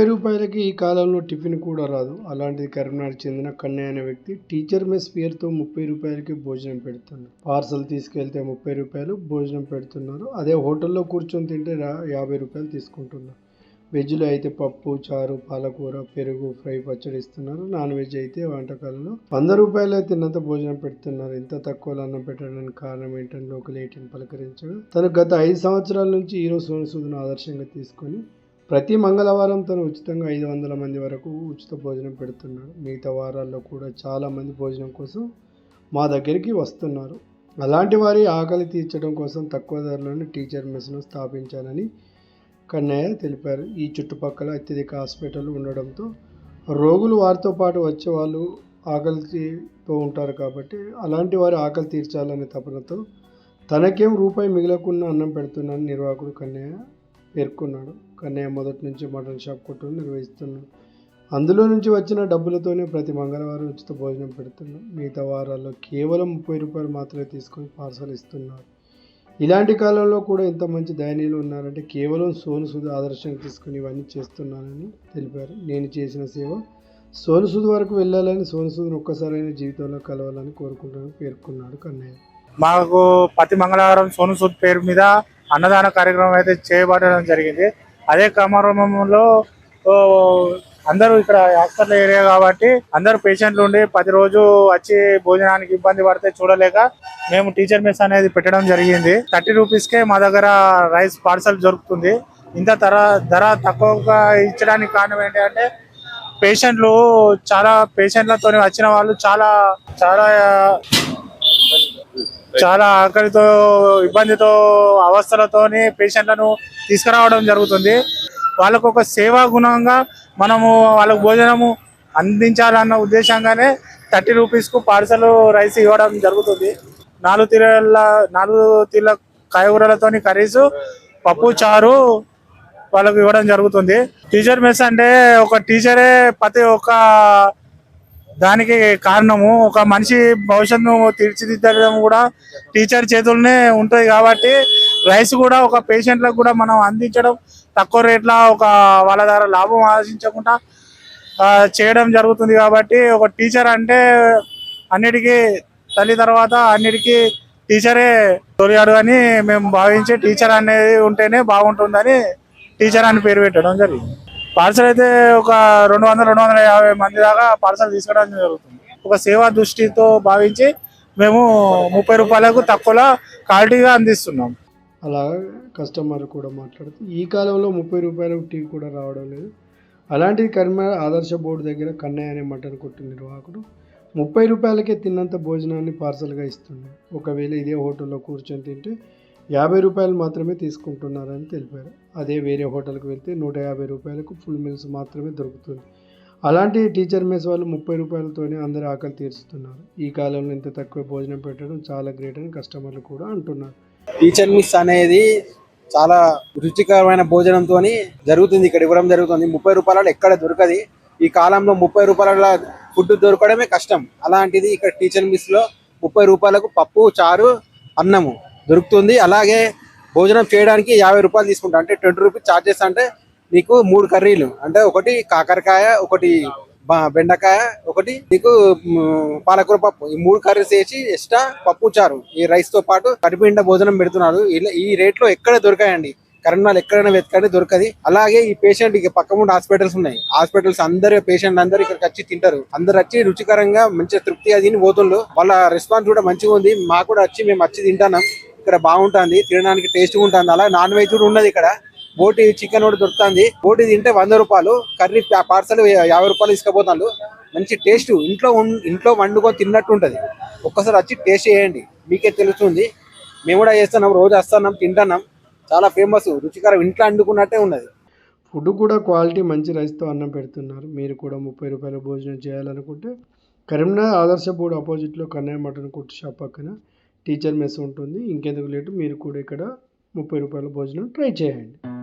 ముప్పై రూపాయలకి ఈ కాలంలో టిఫిన్ కూడా రాదు. అలాంటిది కరీంనగర్ చెందిన కన్నయ్య అనే వ్యక్తి టీచర్ మెస్ పేరుతో ముప్పై రూపాయలకి భోజనం పెడుతున్నారు పార్సల్ తీసుకెళ్తే ముప్పై రూపాయలు భోజనం పెడుతున్నారు. అదే హోటల్లో కూర్చొని తింటే యాభై రూపాయలు తీసుకుంటున్నారు వెజ్లో అయితే పప్పు చారు పాలకూర పెరుగు ఫ్రై పచ్చడి ఇస్తున్నారు. నాన్ వెజ్ అయితే వంటకాలలో వంద రూపాయలు తిన్నంత భోజనం పెడుతున్నారు. ఇంత తక్కువలో అన్నం పెట్టడానికి కారణం ఏంటని లోకల్ ఏటీఎం పలకరించగా తను గత ఐదు సంవత్సరాల నుంచి హీరో సోను ఆదర్శంగా తీసుకొని ప్రతి మంగళవారం తను ఉచితంగా ఐదు వందల మంది వరకు ఉచిత భోజనం పెడుతున్నాడు మిగతా వారాల్లో కూడా చాలామంది భోజనం కోసం మా దగ్గరికి వస్తున్నారు. అలాంటి వారి ఆకలి తీర్చడం కోసం తక్కువ ధరలోనే టీచర్ మెస్ను స్థాపించాలని కన్నయ్య తెలిపారు. ఈ చుట్టుపక్కల అత్యధిక హాస్పిటల్ ఉండడంతో రోగులు వారితో పాటు వచ్చే వాళ్ళు ఆకలితో ఉంటారు కాబట్టి అలాంటి వారి ఆకలి తీర్చాలనే తపనతో తనకేం రూపాయి మిగలకుండా అన్నం పెడుతున్నాను నిర్వాహకుడు కన్నయ్య పేర్కొన్నాడు. కన్నయ్య మొదటి నుంచి మటన్ షాప్ కొట్టును నిర్వహిస్తున్నాడు. అందులో నుంచి వచ్చిన డబ్బులతోనే ప్రతి మంగళవారం ఉచిత భోజనం పెడుతున్నాం మిగతా వారాల్లో కేవలం ముప్పై రూపాయలు మాత్రమే తీసుకొని పార్సల్ ఇస్తున్నారు ఇలాంటి కాలంలో కూడా ఇంత మంచి దయనీయులు ఉన్నారంటే కేవలం సోను సుధ ఆదర్శంగా తీసుకుని ఇవన్నీ చేస్తున్నానని తెలిపారు. నేను చేసిన సేవ సోను సుధ వరకు వెళ్ళాలని సోను సుధను ఒక్కసారైనా జీవితంలో కలవాలని కోరుకుంటానని పేర్కొన్నాడు కన్నయ్య. మాకు ప్రతి మంగళవారం సోను సూద్ పేరు మీద అన్నదాన కార్యక్రమం అయితే చేయబడడం జరిగింది. అదే క్రమంలో అందరూ ఇక్కడ హాస్పిటల్ ఏరియా కాబట్టి అందరూ పేషెంట్లు ఉండి ప్రతిరోజు వచ్చి భోజనానికి ఇబ్బంది పడితే చూడలేక మేము టీచర్ మెస్ అనేది పెట్టడం జరిగింది. థర్టీ రూపీస్కే మా దగ్గర రైస్ పార్సల్ దొరుకుతుంది. ఇంత ధర ధర తక్కువగా ఇచ్చడానికి కారణం ఏంటంటే పేషెంట్లు చాలా పేషెంట్లతో వచ్చిన వాళ్ళు చాలా చాలా చాలా ఆకలితో ఇబ్బందితో అవస్థలతోని పేషెంట్లను తీసుకురావడం జరుగుతుంది. వాళ్ళకు ఒక సేవా గుణంగా మనము వాళ్ళకు భోజనము అందించాలన్న ఉద్దేశంగానే థర్టీ రూపీస్కు పార్సల్ రైస్ ఇవ్వడం జరుగుతుంది. నాలుగు తీరల నాలుగు తీర్ల కాయగూరలతోని కర్రీస్ పప్పు చారు వాళ్ళకు ఇవ్వడం జరుగుతుంది. టీచర్ మెస్ అంటే ఒక టీచరే ప్రతి ఒక్క దానికి కారణము ఒక మనిషి భవిష్యత్తును తీర్చిదిద్దడం కూడా టీచర్ చేతుల్లోనే ఉంటుంది కాబట్టి రైస్ కూడా ఒక పేషెంట్లకు కూడా మనం అందించడం తక్కువ రేట్ల ఒక వాళ్ళ ద్వారా లాభం ఆశించకుండా చేయడం జరుగుతుంది కాబట్టి ఒక టీచర్ అంటే అన్నిటికీ తల్లి తర్వాత అన్నిటికీ టీచరే తొలిగాడు అని మేము భావించి టీచర్ అనేది ఉంటేనే బాగుంటుందని టీచర్ అని పేరు పెట్టడం జరిగింది. పార్సల్ అయితే ఒక రెండు వందల రెండు వందల యాభై మంది దాకా పార్సల్ తీసుకోవడం జరుగుతుంది. ఒక సేవా దృష్టితో భావించి మేము ముప్పై రూపాయలకు తక్కువలో క్వాలిటీగా అందిస్తున్నాం. అలా కస్టమర్ కూడా మాట్లాడుతూ ఈ కాలంలో ముప్పై రూపాయలకు టీ కూడా రావడం లేదు. అలాంటిది కర్మ ఆదర్శ బోర్డు దగ్గర కన్నయ్య అనే మటన్ కొట్టు నిర్వాహకుడు ముప్పై రూపాయలకే తిన్నంత భోజనాన్ని పార్సల్గా ఇస్తున్నాడు. ఒకవేళ ఇదే హోటల్లో కూర్చొని తింటే యాభై రూపాయలు మాత్రమే తీసుకుంటున్నారని తెలిపారు. అదే వేరే హోటల్కి వెళ్తే నూట యాభై రూపాయలకు ఫుల్ మీల్స్ మాత్రమే దొరుకుతుంది. అలాంటి టీచర్ మెస్ వాళ్ళు ముప్పై రూపాయలతోనే అందరి ఆకలి తీరుస్తున్నారు. ఈ కాలంలో ఇంత తక్కువ భోజనం పెట్టడం చాలా గ్రేట్ అని కస్టమర్లు కూడా అంటున్నారు. టీచర్ మిస్ అనేది చాలా రుచికరమైన భోజనంతో జరుగుతుంది. ఇక్కడ ఇవ్వడం జరుగుతుంది. ముప్పై రూపాయలలో ఎక్కడ దొరకది. ఈ కాలంలో ముప్పై రూపాయల ఫుడ్ దొరకడమే కష్టం. అలాంటిది ఇక్కడ టీచర్ మిస్లో ముప్పై రూపాయలకు పప్పు చారు అన్నము. దొరుకుతుంది. అలాగే భోజనం చేయడానికి యాభై రూపాయలు తీసుకుంటా. అంటే ట్వంటీ రూపీస్ చార్జెస్ అంటే నీకు మూడు కర్రీలు. అంటే ఒకటి కాకరకాయ ఒకటి బెండకాయ ఒకటి నీకు పాలకూర పప్పు. ఈ మూడు కర్రీస్ వేసి ఎక్స్ట్రా పప్పు చారు. ఈ రైస్తో పాటు కడిపిండ భోజనం పెడుతున్నారు. ఇలా ఈ రేట్లో ఎక్కడ దొరకాయండి? కరీంనగర్ ఎక్కడైనా వెతకండి దొరకది. అలాగే ఈ పేషెంట్ ఇక పక్క ముందు హాస్పిటల్స్ ఉన్నాయి. హాస్పిటల్స్ అందరు పేషెంట్ అందరు ఇక్కడికి వచ్చి తింటారు. అందరు వచ్చి రుచికరంగా మంచిగా తృప్తిగా తిని పోతుండ్రు. వాళ్ళ రెస్పాన్స్ కూడా మంచిగా ఉంది. మాకు కూడా వచ్చి మేము వచ్చి తింటాము ఇక్కడ బాగుంటుంది తినడానికి టేస్ట్ ఉంటుంది. అలా నాన్ వెజ్ కూడా ఉన్నది ఇక్కడ. బోటి చికెన్ కూడా దొరుకుతుంది. బోటి తింటే వంద రూపాయలు కర్రీ పార్సల్ యాభై రూపాయలు తీసుకుపోతాను మంచి టేస్ట్ ఇంట్లో ఇంట్లో వండుకొని తిన్నట్టు ఉంటుంది. ఒక్కసారి వచ్చి టేస్ట్ చేయండి. మీకే తెలుస్తుంది. మేము కూడా చేస్తున్నాం రోజు వస్తున్నాం తింటున్నాం. చాలా ఫేమస్ రుచికరం ఇంట్లో వండుకున్నట్టే ఉన్నది. ఫుడ్ కూడా క్వాలిటీ మంచి రైస్తో అన్నం పెడుతున్నారు. మీరు కూడా ముప్పై రూపాయల భోజనం చేయాలనుకుంటే కరీంనగర్ ఆదర్శ బోర్డు ఆపోజిట్లో కన్నయ్య మటన్ కొట్టు షాప్ పక్కన టీచర్ మెస్ ఉంటుంది. ఇంకెందుకు లేటు? మీరు కూడా ఇక్కడ ముప్పై రూపాయల భోజనం ట్రై చేయండి.